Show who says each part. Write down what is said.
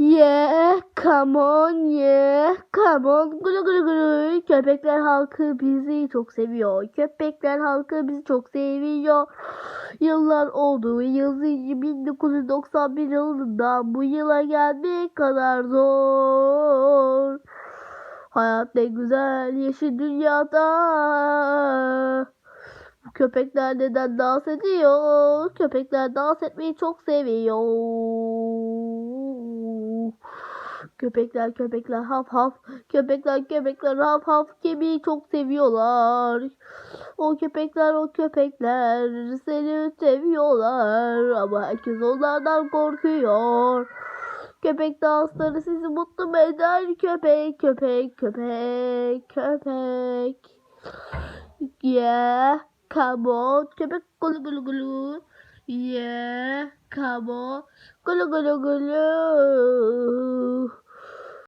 Speaker 1: Yeah, come on, yeah, come on. Gulu gulu gulu. Köpekler halkı bizi çok seviyor. Köpekler halkı bizi çok seviyor. Yıllar oldu. Yıl 1991 yılında bu yıla gelmek kadar zor. Hayat ne güzel yeşil dünyada. Bu köpekler neden dans ediyor? Köpekler dans etmeyi çok seviyor. Köpekler köpekler haf haf. Köpekler köpekler haf haf. Kemiği çok seviyorlar. O köpekler o köpekler seni seviyorlar. Ama herkes onlardan korkuyor. Köpek dansları sizi mutlu mu eder? Köpek köpek köpek köpek. Yeah, come on. Köpek gulu gulu gulu. Yeah, come on. Gulu gulu gulu.